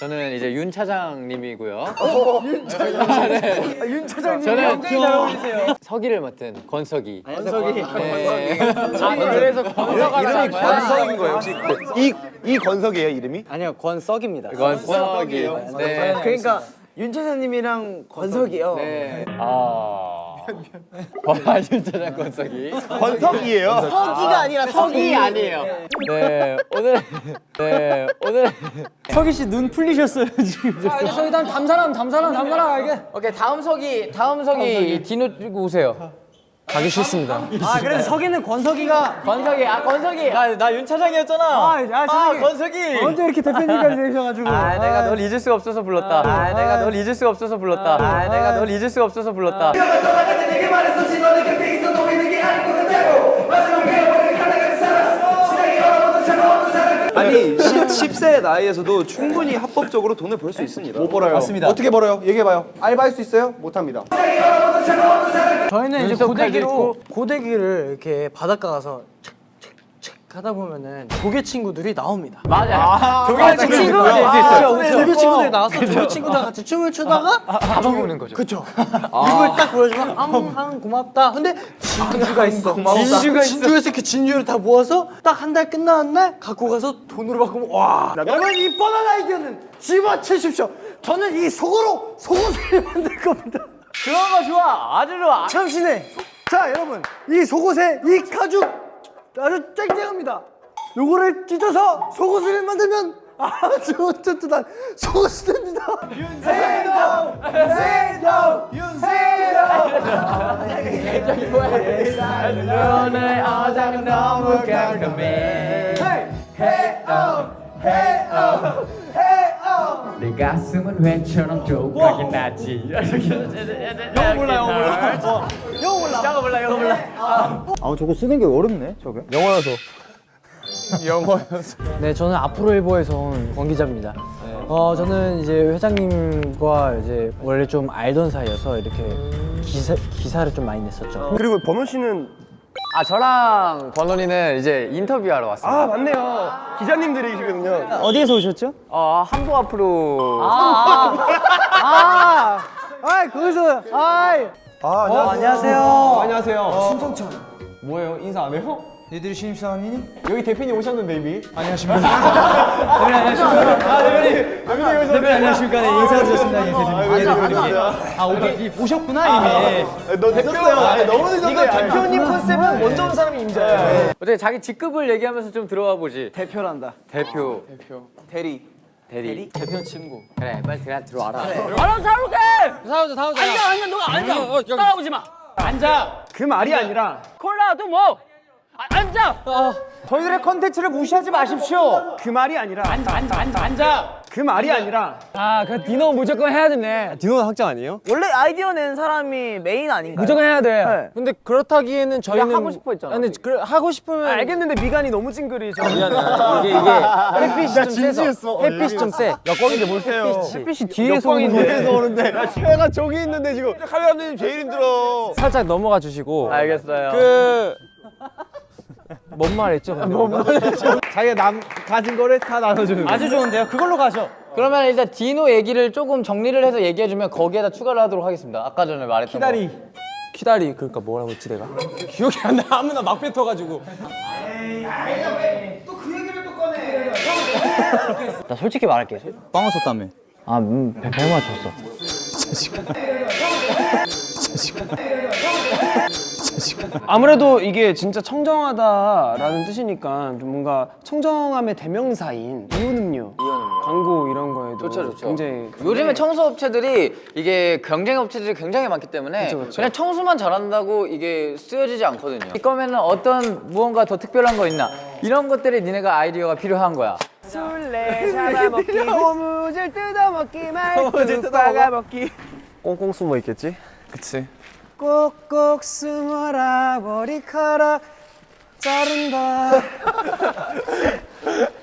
저는 이제 윤 차장님이고요. 윤 차장님 저는 서기를 맡은 권석이. 권석이. 네. 아, 그래서 권석아 이름이 권석인 거예요 혹시? 이, 이 권석이에요 이름이? 아니요 권석입니다. 권석이. 네. 그러니까 윤 차장님이랑 권석이요. 네. 아. 차장 권석이. 권석이에요? 석이가 아니라 석이 아니에요. 네. 오늘 네. 오늘 석이 씨눈 풀리셨어요 지금. 아, 이제 저희 다음 담사람 담사람 담사람 이게 오케이, 다음 석이 다음 석이 디노 들고 오세요. 가기 싫습니다. 아 그래서 석이는 권석이가 권석이. 아, 권석이. 나윤 차장이었잖아. 아, 아, 차장이. 권석이. 언제 이렇게 대표님까지 되셔가지고. 아, 내가 널 잊을 수가 없어서 불렀다. 아, 내가 널 잊을 수가 없어서 불렀다. 아, 내가 널 잊을 수가 없어서 불렀다. 아니 10, 세 나이에서도 충분히 합법적으로 돈을 벌 수 있습니다 못 벌어요 맞습니다 어떻게 벌어요? 얘기해봐요 알바할 수 있어요? 못합니다 저희는 이제 고데기로. 고데기를 이렇게 바닷가 가서 착 하다 보면은 조개 친구들이 나옵니다. 맞아. 조개 아, 친구들 친구들이 있을 수 있어요. 그렇죠. 조개 친구들이 나와서 조개 친구들 같이 춤을 추다가 잡아먹는 거죠. 그쵸. 이걸 딱 보여주면 앙앙 고맙다. 근데 진주가 있어. 진주가 있어. 진주에서 이렇게 진주를 다 모아서 딱 한 달 끝나는 날 갖고 가서 돈으로 바꾸면 와. 여러분 이 뻔한 아이디어는 집어치십시오. 저는 이 속으로 속옷을 만들 겁니다. 그런 거 좋아. 아주 좋아. 참신해. 자, 여러분, 이 속옷에 이 가죽 아주 쨍쨍합니다. 요거를 찢어서 속옷을 만들면 아주 튼튼한 속옷이 됩니다. 윤세동, 윤세동, 윤세동. 오늘 어장 너무 깜깜해. 내 가슴은 회처럼 족하게 나지. 영어 몰라, 영어 몰라. 영어 몰라. 영어 몰라, 영어 몰라. 아 저거 쓰는 게 어렵네 저게 네, 저는 앞으로 일보에서 온 권기자입니다. 어, 저는 이제 회장님과 이제 원래 좀 알던 사이여서 이렇게 기사, 기사를 좀 많이 냈었죠. 그리고 번호 씨는 아, 저랑 번원이는 이제 인터뷰하러 왔습니다. 아 맞네요 기자님들이시거든요 어디에서 오셨죠? 어, 한복 앞으로. 아, 아, 거기서, 아이. 아 어, 안녕하세요. 안녕하세요 신성찬. 뭐예요 인사 안 해요? 니들이 신입사원이니? 여기 대표님 오셨는데 이미 안녕하십니까. 대표님 안녕하십니까. 아, 대표님. 대표님 안녕하십니까. 네, 인사드렸습니다. 예, 대표님. 예, 대표님. 아, 오기, 오셨구나, 이미. 너 늦었어요 아니, 너무 늦었어요 이거 대표님 컨셉은 먼저 온 사람이 임자예요. 어떻게 자기 직급을 얘기하면서 좀 들어와 보지. 대표란다. 대표. 대리. 대리. 대표 친구. 그래, 빨리 그냥 들어와라. 사오자 사오자. 앉아 앉아 너가 앉아. 따라오지 마. 앉아. 그 말이 아니라 콜라 또 뭐? 아, 앉아. 저희들의 컨텐츠를 무시하지 마십시오 그 말이 아니라 앉아 앉아 앉아 앉아. 그 말이 아니라 아, 그 디노 무조건 해야 되네. 디노는 학장 아니에요? 원래 아이디어 낸 사람이 메인 아닌가요? 무조건 해야 돼. 네. 근데 그렇다기에는 저희는 하고 싶어 했잖아. 아니, 그래, 하고 싶으면 알겠는데 미간이 너무 찡그리죠. 이게 이게 햇빛이 좀 세서 진지했어. 햇빛이 좀 세. 여권인데 뭘 세요 햇빛이 뒤에서 오는 뒤에서 오는데 배가 저기 있는데 지금 카메라 감독님 제일 힘들어 살짝 넘어가 주시고 알겠어요. 그. 뭔 말했죠? 뭔 말했죠? 자기가 남 가진 거를 다 나눠주는 아주 좋은데요. 그걸로 가죠. 그러면 일단 디노 얘기를 조금 정리를 해서 얘기해주면 거기에다 추가를 하도록 하겠습니다. 아까 전에 말했던 키다리 키다리 그러니까 뭐라고 했지 내가? 기억이 안 나. 아무나 막 뱉어가지고. 나 솔직히 말할게. 빵을 썼다며 아, 음, 배, 배 맞췄어. 아 무래도 이게 진짜 청정하다라는 뜻이니까 좀 뭔가 청정함의 대명사인 이온 음료, 광고 이런 거에도 좋죠, 좋죠. 굉장히 요즘에 청소 업체들이 이게 경쟁 업체들이 굉장히 많기 때문에 그냥 청소만 잘한다고 이게 쓰여지지 않거든요. 이 거면은 어떤 무언가 더 특별한 거 있나 이런 것들이 니네가 아이디어가 필요한 거야. 술래 잡아먹기, 고무줄 뜯어먹기, 말뚝 박아먹기. 꽁꽁 숨어 있겠지? 그치. 꼭꼭 숨어라 머리카락 자른다